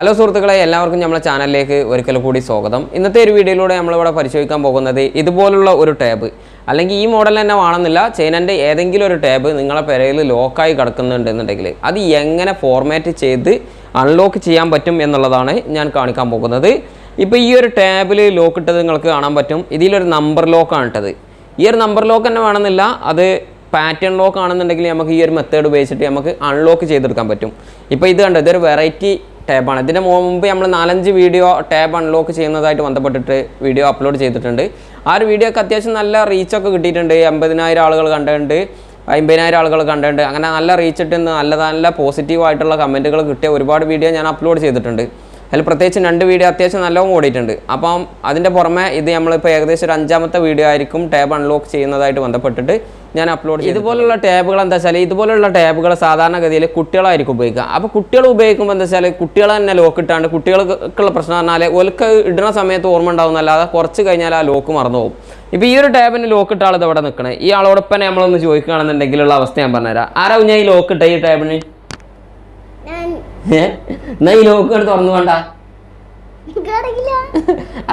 Hello സുഹൃത്തുക്കളെ എല്ലാവർക്കും നമ്മുടെ ചാനലിലേക്ക് ഒരിക്കൽ കൂടി സ്വാഗതം. ഇന്നത്തെ ഒരു വീഡിയോയിലൂടെ നമ്മളിവിടെ പരിശോധിക്കാൻ പോകുന്നത് ഇതുപോലുള്ള ഒരു ടാബ്. അല്ലെങ്കിൽ ഈ മോഡൽ തന്നെ വേണമെന്നില്ല ചൈനന്റെ ഏതെങ്കിലും ഒരു ടാബ് നിങ്ങളെ പെരയിൽ ലോക്കായി കിടക്കുന്നുണ്ടെന്നുണ്ടെങ്കിൽ അത് എങ്ങനെ ഫോർമാറ്റ് ചെയ്ത് അൺലോക്ക് ചെയ്യാൻ പറ്റും എന്നുള്ളതാണ് ഞാൻ കാണിക്കാൻ പോകുന്നത്. ഇപ്പോൾ ഈ ഒരു ടാബിൽ ലോക്ക് ഇട്ടത് നിങ്ങൾക്ക് കാണാൻ പറ്റും. ഇതിലൊരു നമ്പർ ലോക്കാണ് ഇട്ടത്. ഈ ഒരു നമ്പർ ലോക്ക് തന്നെ വേണമെന്നില്ല അത് പാറ്റേൺ ലോക്ക് ആണെന്നുണ്ടെങ്കിൽ നമുക്ക് ഈ ഒരു മെത്തേഡ് ഉപയോഗിച്ചിട്ട് നമുക്ക് അൺലോക്ക് ചെയ്തെടുക്കാൻ പറ്റും. ഇപ്പോൾ ഇത് കണ്ടോ ഇതൊരു വെറൈറ്റി ടാബാണ്. ഇതിന് മുമ്പ് നമ്മൾ നാലഞ്ച് വീഡിയോ ടാബ് അൺലോക്ക് ചെയ്യുന്നതായിട്ട് ബന്ധപ്പെട്ടിട്ട് വീഡിയോ അപ്ലോഡ് ചെയ്തിട്ടുണ്ട്. ആ ഒരു വീഡിയോക്ക് അത്യാവശ്യം നല്ല റീച്ചൊക്കെ കിട്ടിയിട്ടുണ്ട്. എൺപതിനായിരം ആളുകൾ കണ്ടിട്ടുണ്ട്. അമ്പതിനായിരം ആളുകൾ കണ്ടിട്ടുണ്ട്. അങ്ങനെ നല്ല റീച്ച് ഇട്ടുന്ന നല്ല നല്ല പോസിറ്റീവ് ആയിട്ടുള്ള കമന്റുകൾ കിട്ടിയ ഒരുപാട് വീഡിയോ ഞാൻ അപ്ലോഡ് ചെയ്തിട്ടുണ്ട്. അതിൽ പ്രത്യേകിച്ച് രണ്ട് വീഡിയോ അത്യാവശ്യം നല്ലോണം ഓടിയിട്ടുണ്ട്. അപ്പം അതിന്റെ പുറമെ ഇത് നമ്മളിപ്പോൾ ഏകദേശം ഒരു അഞ്ചാമത്തെ വീഡിയോ ആയിരിക്കും ടാബ് അൺലോക്ക് ചെയ്യുന്നതായിട്ട് ബന്ധപ്പെട്ടിട്ട് ഞാൻ അപ്ലോഡ് ചെയ്തു ഇതുപോലുള്ള ടാബുകൾ എന്താ വെച്ചാൽ ഇതുപോലുള്ള ടാബുകൾ സാധാരണഗതിയിൽ കുട്ടികളായിരിക്കും ഉപയോഗിക്കുക. അപ്പോൾ കുട്ടികൾ ഉപയോഗിക്കുമ്പോൾ എന്താ വെച്ചാൽ കുട്ടികൾ തന്നെ ലോക്ക് ഇട്ടാണ്ട് കുട്ടികൾക്കുള്ള പ്രശ്നം പറഞ്ഞാൽ ഒലക്ക് ഇടുന്ന സമയത്ത് ഓർമ്മ ഉണ്ടാവുന്നല്ലാതെ കുറച്ച് കഴിഞ്ഞാൽ ആ ലോക്ക് മറന്നു പോകും ഇപ്പോൾ ഈ ഒരു ടാബിന് ലോക്ക് ഇട്ട ആളത് ഇവിടെ നിൽക്കണേ ഈ ആളോടൊപ്പം നമ്മളൊന്ന് ചോദിക്കുകയാണെന്നുണ്ടെങ്കിലുള്ള അവസ്ഥ ഞാൻ പറഞ്ഞുതരാം. ആരാ ഞാൻ ഈ ലോക്ക് ഇട്ട ഈ ടാബിന്? എന്നാ ഈ ലോക്ക് തുറന്നു വേണ്ട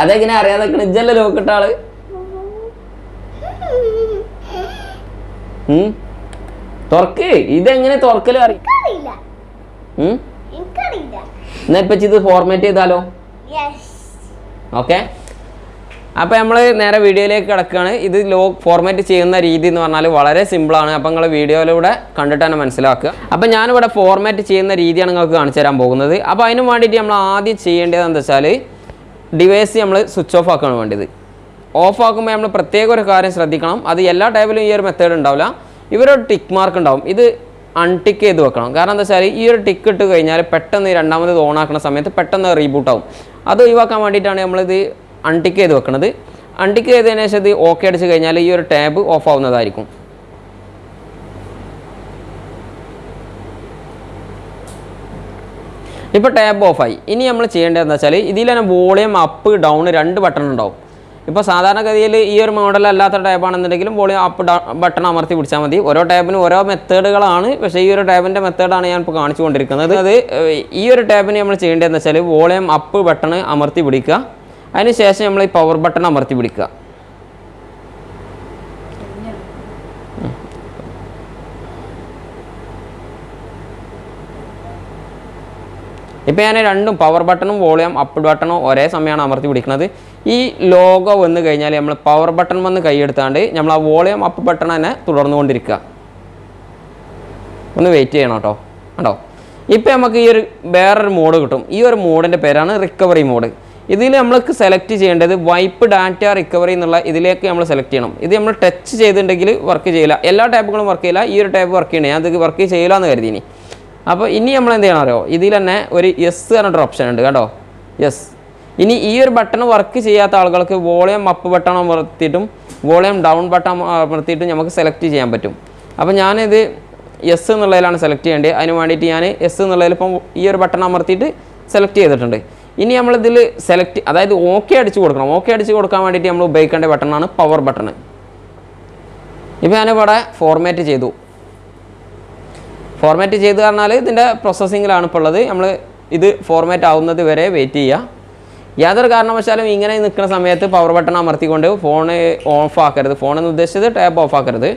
അതെങ്ങനെ അറിയാതെ ഇജ്ജല്ലേ ലോക്ക് ഇട്ട ആൾ? തുറക്ക്. ഇതെങ്ങനെ തുറക്കലും അറിയില്ല എന്നാ ഇപ്പൊ ഇത് ഫോർമാറ്റ് ചെയ്താലോ? ഓക്കെ അപ്പോൾ നമ്മൾ നേരെ വീഡിയോയിലേക്ക് കിടക്കുകയാണ് ഇത് ലോ ഫോർമാറ്റ് ചെയ്യുന്ന രീതി എന്ന് പറഞ്ഞാൽ വളരെ സിമ്പിളാണ് അപ്പോൾ നിങ്ങൾ വീഡിയോയിലൂടെ കണ്ടിട്ട് തന്നെ മനസ്സിലാക്കുക. അപ്പോൾ ഞാനിവിടെ ഫോർമാറ്റ് ചെയ്യുന്ന രീതിയാണ് നിങ്ങൾക്ക് കാണിച്ചു തരാൻ പോകുന്നത്. അപ്പോൾ അതിന് വേണ്ടിയിട്ട് നമ്മൾ ആദ്യം ചെയ്യേണ്ടത് എന്താ വെച്ചാൽ ഡിവൈസ് നമ്മൾ സ്വിച്ച് ഓഫ് ആക്കുകയാണ് വേണ്ടത്. ഓഫ് ആക്കുമ്പോൾ നമ്മൾ പ്രത്യേക ഒരു കാര്യം ശ്രദ്ധിക്കണം. അത് എല്ലാ ടൈപ്പിലും ഈ ഒരു മെത്തേഡ് ഉണ്ടാവില്ല. ഇവരൊരു ടിക്ക് മാർക്ക് ഉണ്ടാവും. ഇത് അൺടിക്ക് ചെയ്ത് വെക്കണം. കാരണം എന്താ വെച്ചാൽ ഈ ഒരു ടിക്ക് ഇട്ട് കഴിഞ്ഞാൽ പെട്ടെന്ന് രണ്ടാമത് ഓൺ ആക്കുന്ന സമയത്ത് പെട്ടെന്ന് റീബൂട്ട് ആവും. അത് ഒഴിവാക്കാൻ വേണ്ടിയിട്ടാണ് നമ്മളിത് അൺടിക്ക് ചെയ്ത് വെക്കുന്നത് അൺടിക്ക് ചെയ്തതിന് ശേഷം ഇത് ഓക്കെ അടിച്ച് കഴിഞ്ഞാൽ ഈ ഒരു ടാബ് ഓഫ് ആവുന്നതായിരിക്കും. ഇപ്പോൾ ടാബ് ഓഫായി ഇനി നമ്മൾ ചെയ്യേണ്ടത് എന്താ വെച്ചാൽ ഇതിൽ തന്നെ വോളിയം അപ്പ് ഡൗൺ രണ്ട് ബട്ടൺ ഉണ്ടാവും. ഇപ്പോൾ സാധാരണഗതിയിൽ ഈ ഒരു മോഡൽ അല്ലാത്ത ടാബാണെന്നുണ്ടെങ്കിലും വോളിയം അപ്പ് ബട്ടൺ അമർത്തി പിടിച്ചാൽ മതി. ഓരോ ടാബിനും ഓരോ മെത്തേഡുകളാണ്. പക്ഷേ ഈ ഒരു ടാബിന്റെ മെത്തേഡാണ് ഞാൻ ഇപ്പോൾ കാണിച്ചു കൊണ്ടിരിക്കുന്നത്. അത് ഈ ഒരു ടാബിന് നമ്മൾ ചെയ്യേണ്ടതെന്ന് വെച്ചാൽ വോളിയം അപ്പ് ബട്ടൺ അമർത്തി പിടിക്കുക. അതിനുശേഷം നമ്മൾ ഈ പവർ ബട്ടൺ അമർത്തി പിടിക്കുക. ഇപ്പോൾ ഞാൻ രണ്ടും പവർ ബട്ടണും വോളിയം അപ്പ് ബട്ടണും ഒരേ സമയമാണ് അമർത്തി പിടിക്കുന്നത്. ഈ ലോഗോ വന്നു കഴിഞ്ഞാൽ നമ്മൾ പവർ ബട്ടൺ വന്ന് കൈയെടുത്താണ്ട് നമ്മൾ ആ വോളിയം അപ്പ് ബട്ടൺ തന്നെ തുടർന്നുകൊണ്ടിരിക്കുക. ഒന്ന് വെയിറ്റ് ചെയ്യണം കേട്ടോ. കണ്ടോ? ഇപ്പോൾ നമുക്ക് ഈ ഒരു വേറൊരു മോഡ് കിട്ടും. ഈ ഒരു മോഡിന്റെ പേരാണ് റിക്കവറി മോഡ് ഇതിൽ നമ്മൾക്ക് സെലക്ട് ചെയ്യേണ്ടത് വൈപ്പ് ഡാറ്റ റിക്കവറി എന്നുള്ള ഇതിലേക്ക് നമ്മൾ സെലക്ട് ചെയ്യണം. ഇത് നമ്മൾ ടച്ച് ചെയ്തിട്ടുണ്ടെങ്കിൽ വർക്ക് ചെയ്യില്ല. എല്ലാ ടാബുകളും വർക്ക് ചെയ്യില്ല. ഈ ഒരു ടാബ് വർക്ക് ചെയ്യണേ. ഞാൻ ഇത് വർക്ക് ചെയ്യില്ല എന്ന് കരുതി ഇനി അപ്പോൾ ഇനി നമ്മൾ എന്ത് ചെയ്യണം അറിയോ? ഇതിൽ തന്നെ ഒരു യെസ് പറഞ്ഞിട്ടൊരു ഓപ്ഷൻ ഉണ്ട്. കേട്ടോ യെസ് ഇനി ഈ ഒരു ബട്ടൺ വർക്ക് ചെയ്യാത്ത ആളുകൾക്ക് വോളിയം അപ്പ് ബട്ടൺ അമർത്തിയിട്ടും വോളിയം ഡൗൺ ബട്ടൺ അമർത്തിയിട്ടും നമുക്ക് സെലക്ട് ചെയ്യാൻ പറ്റും. അപ്പോൾ ഞാനിത് എസ് എന്നുള്ളതിലാണ് സെലക്ട് ചെയ്യേണ്ടത്. അതിന് വേണ്ടിയിട്ട് ഞാൻ എസ് എന്നുള്ളതിൽ ഇപ്പം ഈ ഒരു ബട്ടൺ അമർത്തിയിട്ട് സെലക്ട് ചെയ്തിട്ടുണ്ട്. ഇനി നമ്മളിതിൽ സെലക്ട് അതായത് ഓക്കെ അടിച്ച് കൊടുക്കണം. ഓക്കെ അടിച്ച് കൊടുക്കാൻ വേണ്ടിയിട്ട് നമ്മൾ ഉപയോഗിക്കേണ്ട ബട്ടണാണ് പവർ ബട്ടൺ ഇപ്പോൾ ഞാനിവിടെ ഫോർമാറ്റ് ചെയ്തു. ഫോർമാറ്റ് ചെയ്ത് പറഞ്ഞാൽ ഇതിന്റെ പ്രോസസ്സിങ്ങിലാണ് ഇപ്പോൾ ഉള്ളത്. നമ്മൾ ഇത് ഫോർമാറ്റ് ആവുന്നത് വരെ വെയിറ്റ് ചെയ്യുക യാതൊരു കാരണവശാലും ഇങ്ങനെ നിൽക്കുന്ന സമയത്ത് പവർ ബട്ടൺ അമർത്തിക്കൊണ്ട് ഫോൺ ഓഫ് ആക്കരുത്. ഫോൺ എന്ന് ഉദ്ദേശിച്ചത് ടാപ്പ് ഓഫ് ആക്കരുത്.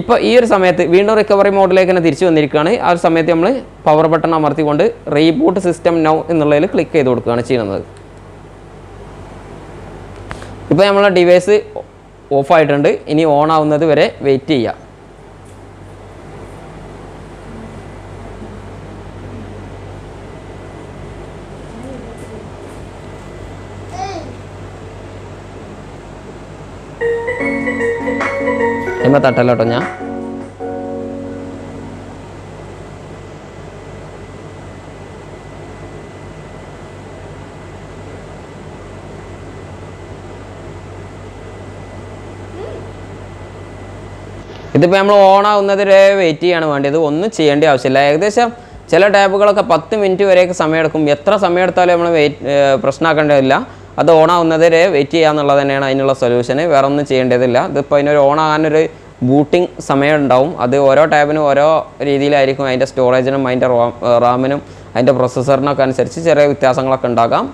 ഇപ്പോൾ ഈ ഒരു സമയത്ത് വീണ്ടും റിക്കവറി മോഡിലേക്ക് തന്നെ തിരിച്ചു വന്നിരിക്കുകയാണ്. ആ ഒരു സമയത്ത് നമ്മൾ പവർ ബട്ടൺ അമർത്തിക്കൊണ്ട് റീബൂട്ട് സിസ്റ്റം നൗ എന്നുള്ളതിൽ ക്ലിക്ക് ചെയ്ത് കൊടുക്കുകയാണ് ചെയ്യുന്നത്. ഇപ്പോൾ നമ്മളെ ഡിവൈസ് ഓഫ് ആയിട്ടുണ്ട്. ഇനി ഓൺ ആവുന്നത് വരെ വെയിറ്റ് ചെയ്യുക. എമ്മ തട്ടല്ലോട്ടോ ഞാൻ. ഇതിപ്പോൾ നമ്മൾ ഓൺ ആവുന്നത് വരെ വെയിറ്റ് ചെയ്യാണ് വേണ്ടത് ഒന്നും ചെയ്യേണ്ട ആവശ്യമില്ല. ഏകദേശം ചില ടാബുകളൊക്കെ പത്ത് മിനിറ്റ് വരെയൊക്കെ സമയമെടുക്കും. എത്ര സമയം എടുത്താലും നമ്മൾ വെയിറ്റ് പ്രശ്നമാക്കേണ്ടതില്ല അത് ഓൺ ആവുന്നത് വരെ വെയിറ്റ് ചെയ്യുക എന്നുള്ളത് തന്നെയാണ് അതിനുള്ള സൊല്യൂഷന് വേറെ ഒന്നും ചെയ്യേണ്ടതില്ല. ഇതിപ്പോൾ അതിനൊരു ഓൺ ആകാനൊരു ബൂട്ടിംഗ് സമയം ഉണ്ടാവും അത് ഓരോ ടാബിനും ഓരോ രീതിയിലായിരിക്കും അതിന്റെ സ്റ്റോറേജിനും അതിന്റെ റാമിനും അതിന്റെ പ്രൊസസ്സറിനൊക്കെ അനുസരിച്ച് ചെറിയ വ്യത്യാസങ്ങളൊക്കെ ഉണ്ടാകാം.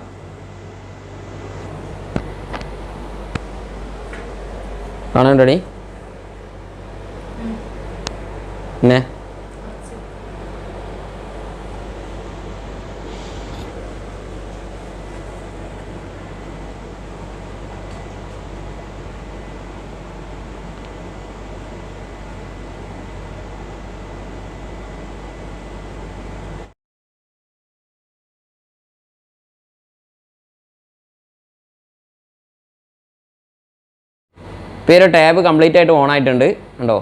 കാണണ്ടടി പിന്നെ? ഇപ്പോൾ ഒരു ടാബ് കംപ്ലീറ്റ് ആയിട്ട് ഓൺ ആയിട്ടുണ്ട്. ഉണ്ടോ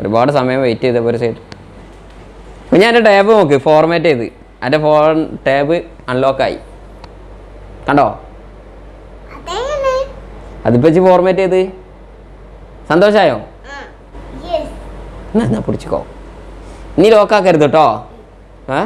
ഒരുപാട് സമയം വെയിറ്റ് ചെയ്ത ഒരു സൈഡ് അപ്പോൾ ഞാൻ എന്റെ ടാബ് നോക്ക് ഫോർമാറ്റ് ചെയ്ത്. എന്റെ ഫോൺ ടാബ് അൺലോക്കായി കണ്ടോ? അതിപ്പോ അതിപ്പോൾ വെച്ച് ഫോർമാറ്റ് ചെയ്ത് സന്തോഷമായോ യെസ് എന്നാ പിടിച്ചോ പിടിച്ചിക്കോ. ഇനി ലോക്കാക്കരുത് കേട്ടോ ഏ?